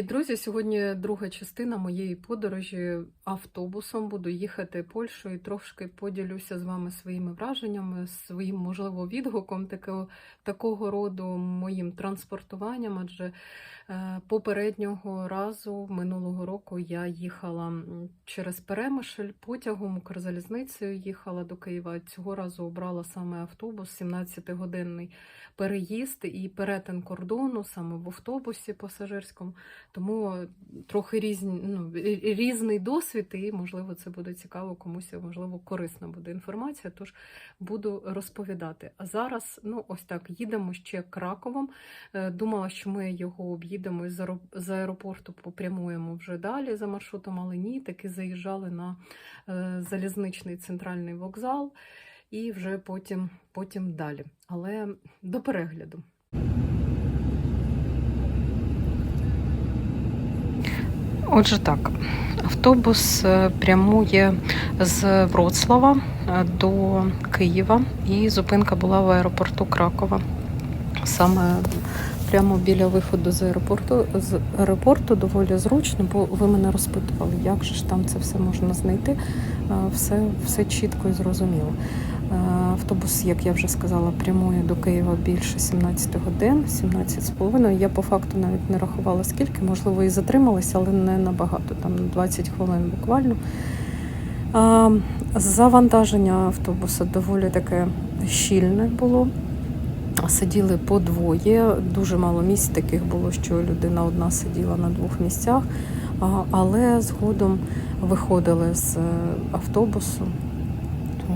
Привіт, друзі! Сьогодні друга частина моєї подорожі автобусом. Буду їхати Польщею і трошки поділюся з вами своїми враженнями, своїм, можливо, відгуком такого, такого роду моїм транспортуванням. Адже попереднього разу, минулого року, я їхала через Перемишль потягом, Укрзалізницею їхала до Києва. Цього разу обрала саме автобус, 17-годинний переїзд і перетин кордону саме в автобусі пасажирському. Тому трохи різні, ну, різний досвід, і, можливо, це буде цікаво комусь, можливо, корисна буде інформація, тож буду розповідати. А зараз, ну, ось так, їдемо ще Краковом. Е, Думала, що ми його об'їдемо і з аеро- з аеропорту попрямуємо вже далі за маршрутом, але ні, таки заїжджали на е, залізничний центральний вокзал і вже потім, потім далі. Але до перегляду. Отже, так, автобус е, прямує з Вроцлава е, до Києва, і зупинка була в аеропорту Кракова. Саме прямо біля виходу з аеропорту, з аеропорту доволі зручно, бо ви мене розпитували, як же ж там це все можна знайти. Все, все чітко і зрозуміло. Автобус, як я вже сказала, прямує до Києва більше 17 годин, 17 з половиною. Я по факту навіть не рахувала скільки, можливо, і затрималася, але не набагато, там 20 хвилин буквально. Завантаження автобуса доволі таке щільне було. Сиділи по двоє, дуже мало місць таких було, що людина одна сиділа на двох місцях, але згодом виходили з е, автобусу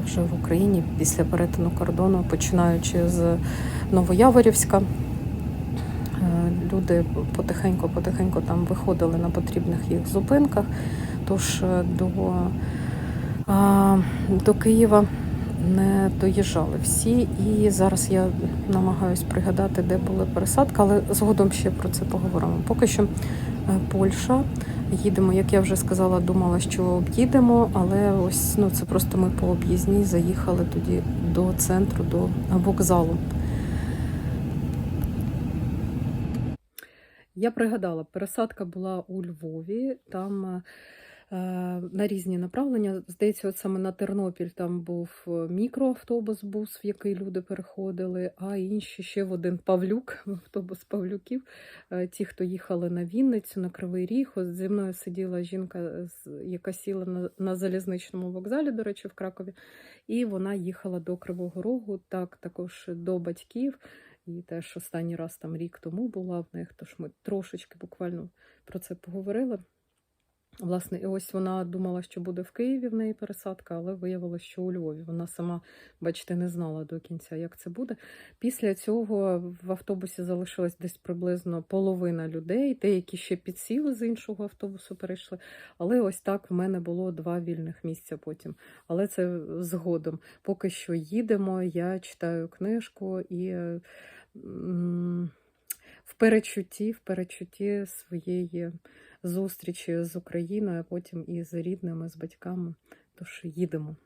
вже в Україні після перетину кордону, починаючи з Новояворівська. Е, Люди потихеньку-потихеньку там виходили на потрібних їх зупинках. Тож е, до, до Києва не доїжджали всі. І зараз я намагаюсь пригадати, де була пересадка, але згодом ще про це поговоримо. Поки що е, Польща. Їдемо, як я вже сказала, думала, що об'їдемо, але ось ну це просто ми по об'їзній заїхали тоді до центру, до вокзалу. Я пригадала, пересадка була у Львові. Там е, на різні направлення. Здається, от саме на Тернопіль там був е, мікроавтобус, бус, в який люди переходили, а інші ще в один Павлюк, автобус Павлюків. Е, Ті, хто їхали на Вінницю, на Кривий Ріг. От зі мною сиділа жінка, яка сіла на залізничному вокзалі, до речі, в Кракові, і вона їхала до Кривого Рогу, так також до батьків. І теж останній раз там рік тому була в них, тож ми трошечки буквально про це поговорили. Власне, і ось вона думала, що буде в Києві в неї пересадка, але виявилося, що у Львові. Вона сама, бачите, не знала до кінця, як це буде. Після цього в автобусі залишилась десь приблизно половина людей, деякі ще підсіли з іншого автобусу, перейшли. Але ось так в мене було два вільних місця потім. Але це згодом. Поки що їдемо, я читаю книжку і. В перечутті, в перечутті своєї зустрічі з Україною, а потім і з рідними, з батьками. Тож їдемо.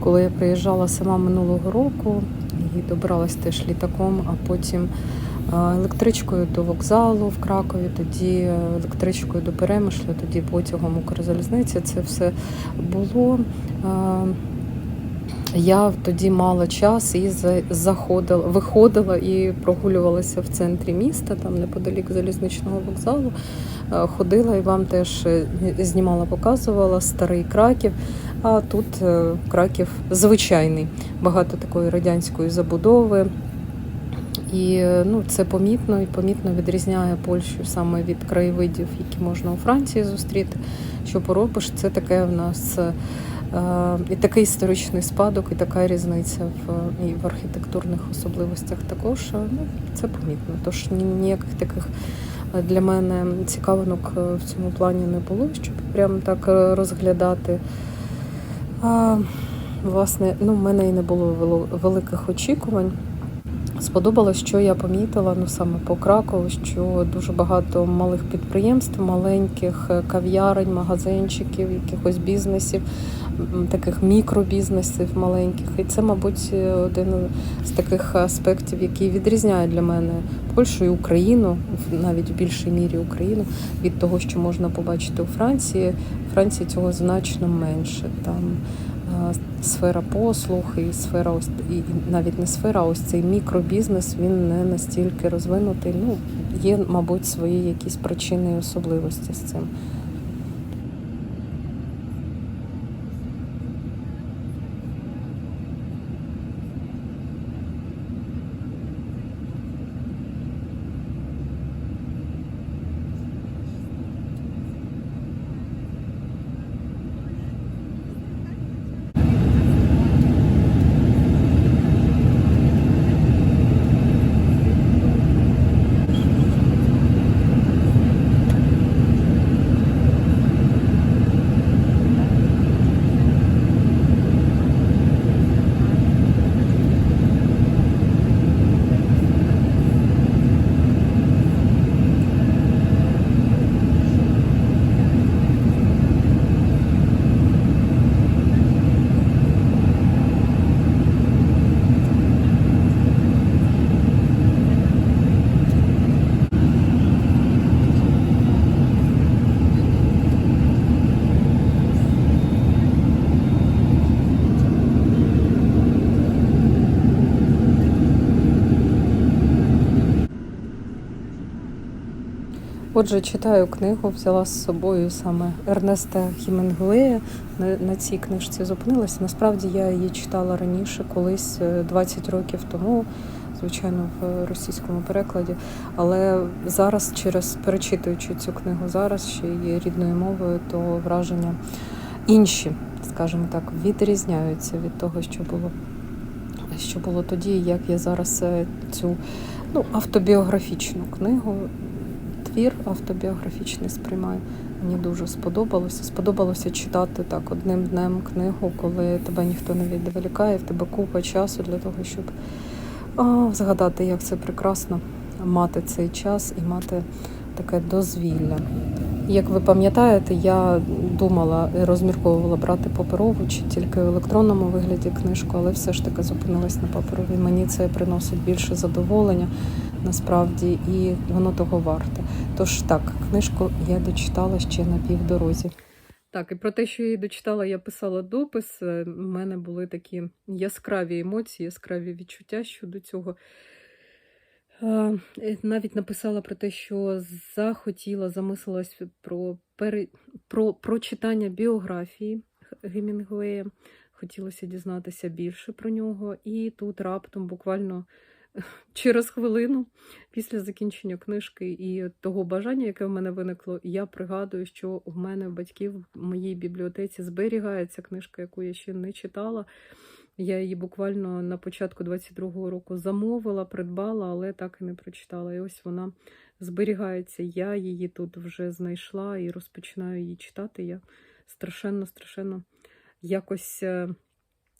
Коли я приїжджала сама минулого року і добралась теж літаком, а потім електричкою до вокзалу в Кракові, тоді е, електричкою до Перемишля, тоді потягом Укрзалізниці. Це все було. Е, Я тоді мала час і заходила, виходила і прогулювалася в центрі міста, там неподалік залізничного вокзалу. Е, Ходила і вам теж е, знімала, показувала старий Краків. А тут е, Краків звичайний, багато такої радянської забудови. І е, ну, це помітно і помітно відрізняє Польщу саме від краєвидів, які можна у Франції зустріти. Що поробиш, це таке в нас е, і такий історичний спадок, і така різниця в, і в архітектурних особливостях також. Ну, це помітно. Тож ні- ніяких таких е, для мене цікавинок е, в цьому плані не було, щоб прям так розглядати. А, власне, ну, в мене і не було великих очікувань. Сподобалось, що я помітила ну саме по Кракову, що дуже багато малих підприємств, маленьких е, кав'ярень, магазинчиків, якихось бізнесів, таких мікробізнесів маленьких. І це, мабуть, е, один з таких аспектів, який відрізняє для мене Польщу і Україну, навіть в більшій мірі Україну, від того, що можна побачити у Франції. У Франції цього значно менше. Там сфера послуг і сфера і навіть не сфера, ось цей мікробізнес він не настільки розвинутий. Ну є, мабуть, свої якісь причини і особливості з цим. Отже, читаю книгу, взяла з собою саме Ернеста Хімінгуея. На, цій книжці зупинилася. Насправді я її читала раніше, колись е, 20 років тому, звичайно, в російському перекладі. Але зараз, через перечитуючи цю книгу зараз, ще її рідною мовою, то враження інші, скажімо так, відрізняються від того, що було, що було тоді, як я зараз е, цю ну, автобіографічну книгу твір автобіографічний сприймаю. Мені дуже сподобалося. Сподобалося читати так одним днем книгу, коли тебе ніхто не відволікає, в тебе купа часу для того, щоб о, згадати, як це прекрасно мати цей час і мати таке дозвілля. Як ви пам'ятаєте, я думала і розмірковувала брати паперову чи тільки в електронному вигляді книжку, але все ж таки зупинилась на паперовій. Мені це приносить більше задоволення насправді, і воно того варте. Тож так, книжку я дочитала ще на півдорозі. Так, і про те, що я її дочитала, я писала допис. Е, У мене були такі яскраві емоції, яскраві відчуття щодо цього. Е, Навіть написала про те, що захотіла, замислилась про, пере... про прочитання біографії Гемінгуея. Хотілося дізнатися більше про нього. І тут раптом, буквально через хвилину після закінчення книжки і того бажання, яке в мене виникло, я пригадую, що в мене в батьків в моїй бібліотеці зберігається книжка, яку я ще не читала. Я її буквально на початку 22-го року замовила, придбала, але так і не прочитала. І ось вона зберігається. Я її тут вже знайшла і розпочинаю її читати. Я страшенно, страшенно якось е,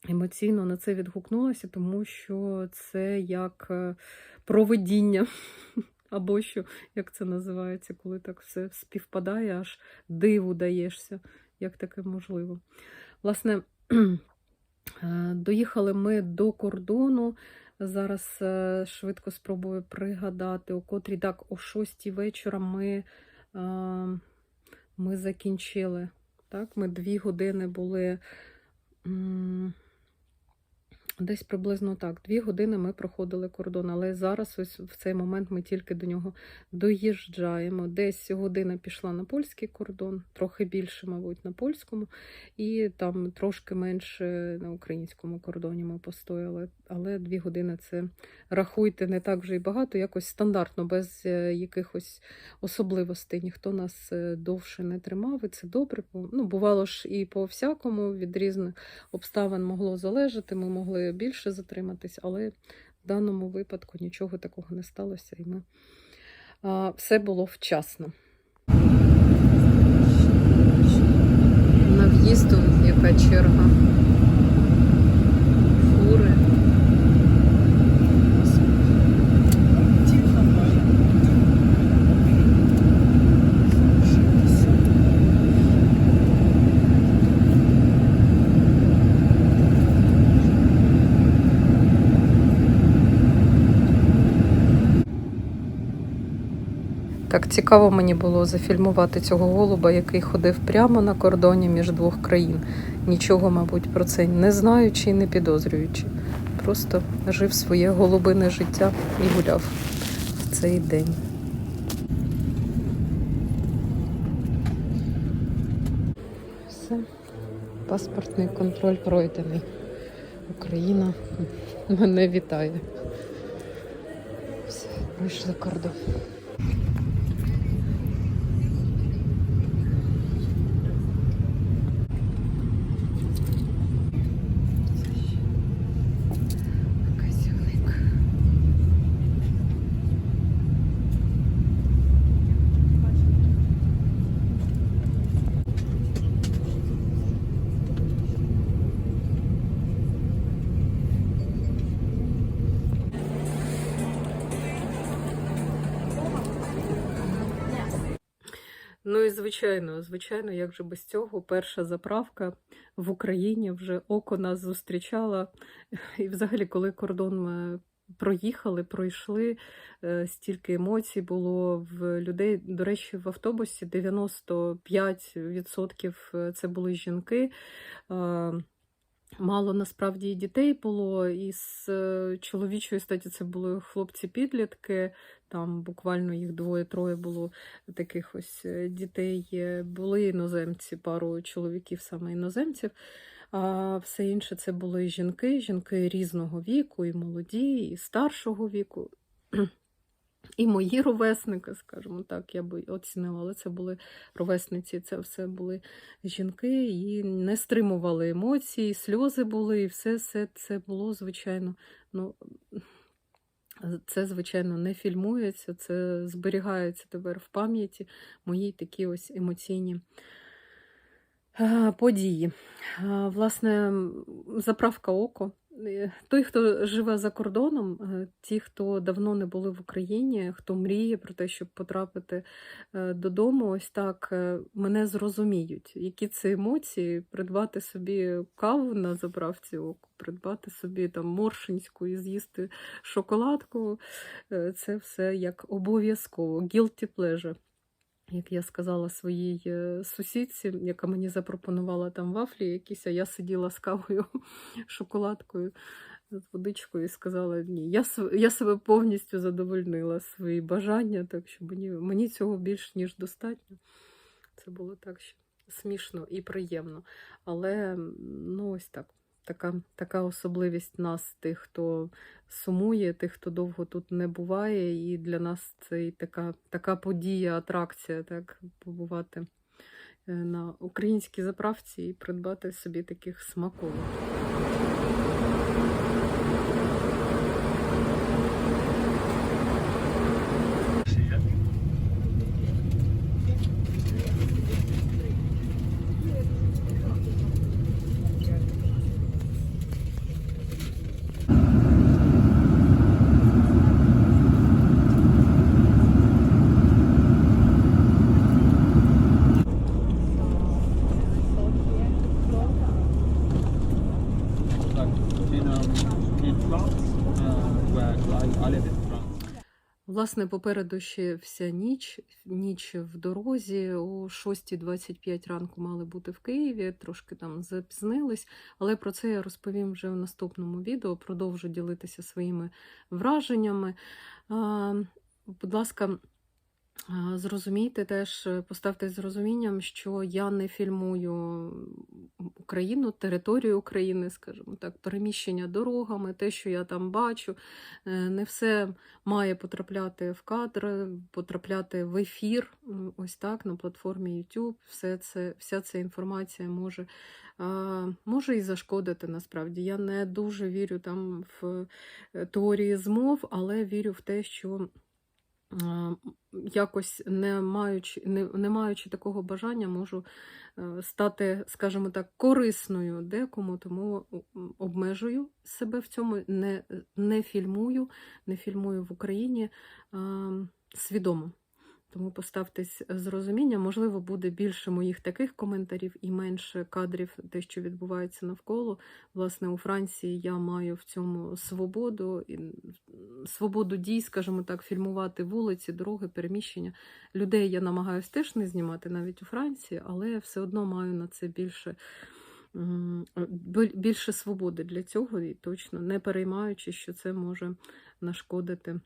емоційно на це відгукнулася, тому що це як е, провидіння. Або що, як це називається, коли так все співпадає, аж диву даєшся, як таке можливо. Власне, Доїхали ми до кордону. Зараз е, швидко спробую пригадати, у котрій так, о 6 вечора ми, е, ми закінчили. Так? Ми дві години були десь приблизно так. Дві години ми проходили кордон, але зараз ось в цей момент ми тільки до нього доїжджаємо. Десь година пішла на польський кордон, трохи більше, мабуть, на польському, і там трошки менше на українському кордоні ми постояли. Але дві години це рахуйте не так вже й багато, якось стандартно, без е, якихось особливостей. Ніхто нас е, довше не тримав, і це добре. Ну, бувало ж і по всякому від різних обставин могло залежати. Ми могли більше затриматись, але в даному випадку нічого такого не сталося, і ми все було вчасно. На в'їзду яка черга. Так цікаво мені було зафільмувати цього голуба, який ходив прямо на кордоні між двох країн. Нічого, мабуть, про це не знаючи і не підозрюючи. Просто жив своє голубине життя і гуляв в цей день. Все, паспортний контроль пройдений. Україна мене вітає. Все, вийшли кордон. Звичайно, звичайно, як же без цього, перша заправка в Україні вже око нас зустрічала. І взагалі, коли кордон ми проїхали, пройшли, е, стільки емоцій було в людей. До речі, в автобусі 95% це були жінки. Мало насправді і дітей було, і з е, чоловічої статі це були хлопці-підлітки, там буквально їх двоє-троє було таких ось е, дітей. Е, Були іноземці, пару чоловіків, саме іноземців. А все інше це були жінки, жінки різного віку, і молоді, і старшого віку. І мої ровесники, скажімо так, я би оцінила, але це були ровесниці, це все були жінки і не стримували емоцій, сльози були, і все, все це було, звичайно. Ну, це, звичайно, не фільмується, це зберігається тепер в пам'яті мої такі ось емоційні події. Власне, заправка око. Той, хто живе за кордоном, е, ті, хто давно не були в Україні, хто мріє про те, щоб потрапити е, додому, ось так е, мене зрозуміють, які це емоції, придбати собі каву на заправці оку, придбати собі там моршинську і з'їсти шоколадку. Це все як обов'язково. Guilty pleasure. Як я сказала своїй е, сусідці, яка мені запропонувала там вафлі якісь, а я сиділа з кавою, шоколадкою, з водичкою і сказала: ні, я, я себе повністю задовольнила свої бажання, так що мені, мені цього більш ніж достатньо. Це було так що смішно і приємно. Але ну ось так. Така, така особливість нас, тих, хто сумує, тих, хто довго тут не буває, і для нас це і така, така подія, атракція, так, побувати е, на українській заправці і придбати собі таких смаколик. Власне, попереду ще вся ніч, ніч в дорозі. О 6.25 ранку мали бути в Києві, трошки там запізнились, але про це я розповім вже в наступному відео. Продовжу ділитися своїми враженнями. Будь ласка, зрозумійте теж, е, поставте з розумінням, що я не фільмую Україну, територію України, скажімо так, переміщення дорогами, те, що я там бачу, е, не все має потрапляти в кадр, потрапляти в ефір, ось так, на платформі YouTube. Все це, вся ця інформація може, може і зашкодити насправді. Я не дуже вірю там в е, теорії змов, але вірю в те, що. А, Якось не маючи, не, не маючи такого бажання, можу е, стати, скажімо так, корисною декому, тому обмежую себе в цьому, не, не фільмую, не фільмую в Україні а, свідомо. Тому поставтесь з розумінням. Можливо, буде більше моїх таких коментарів і менше кадрів, те, що відбувається навколо. Власне, у Франції я маю в цьому свободу, і, свободу дій, скажімо так, фільмувати вулиці, дороги, переміщення. Людей я намагаюся теж не знімати навіть у Франції, але все одно маю на це більше. Більше свободи для цього і точно не переймаючи, що це може нашкодити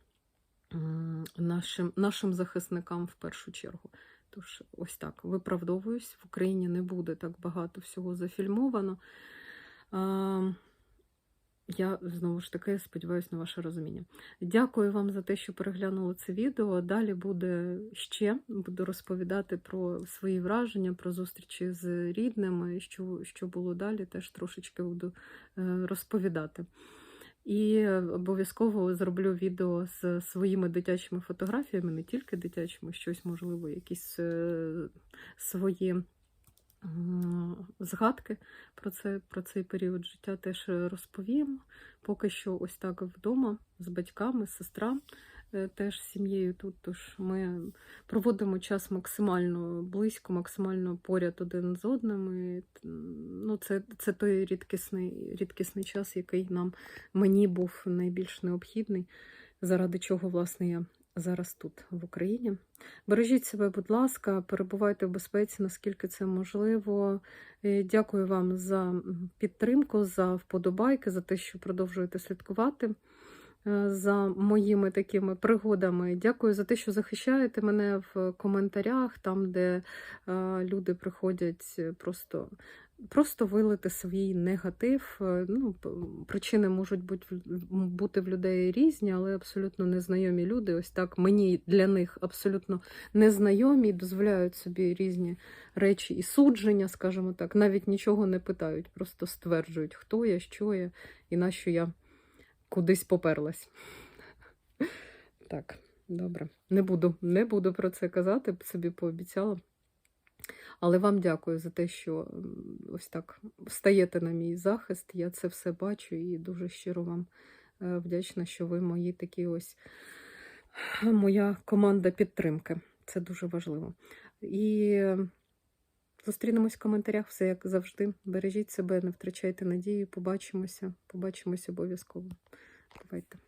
нашим, нашим захисникам в першу чергу. Тож, ось так, виправдовуюсь, в Україні не буде так багато всього зафільмовано. А, я знову ж таки сподіваюся на ваше розуміння. Дякую вам за те, що переглянули це відео. Далі буде ще буду розповідати про свої враження, про зустрічі з рідними, що, що було далі, теж трошечки буду е, розповідати. І обов'язково зроблю відео з своїми дитячими фотографіями, не тільки дитячими, щось, можливо, якісь е, свої згадки про, це, про цей період життя теж розповім. Поки що ось так вдома з батьками, сестра е, теж з сім'єю тут. Тож ми проводимо час максимально близько, максимально поряд один з одним. І, ну, це, це той рідкісний, рідкісний час, який нам мені був найбільш необхідний, заради чого, власне, я зараз тут, в Україні. Бережіть себе, будь ласка, перебувайте в безпеці, наскільки це можливо. Е, Дякую вам за підтримку, за вподобайки, за те, що продовжуєте слідкувати е, за моїми такими пригодами. Дякую за те, що захищаєте мене в коментарях, там, де е, люди приходять е, просто. Просто вилити свій негатив. Е, Ну, причини можуть бути в людей різні, але абсолютно незнайомі люди. Ось так мені для них абсолютно незнайомі, дозволяють собі різні речі і судження, скажімо так, навіть нічого не питають, просто стверджують, хто я, що я і на що я кудись поперлась. Так, добре. Не буду, не буду про це казати, собі пообіцяла. Але вам дякую за те, що ось так стаєте на мій захист. Я це все бачу і дуже щиро вам е, вдячна, що ви мої такі ось моя команда підтримки. Це дуже важливо. І зустрінемось в коментарях, все як завжди. Бережіть себе, не втрачайте надії. Побачимося. Побачимося обов'язково. Бувайте.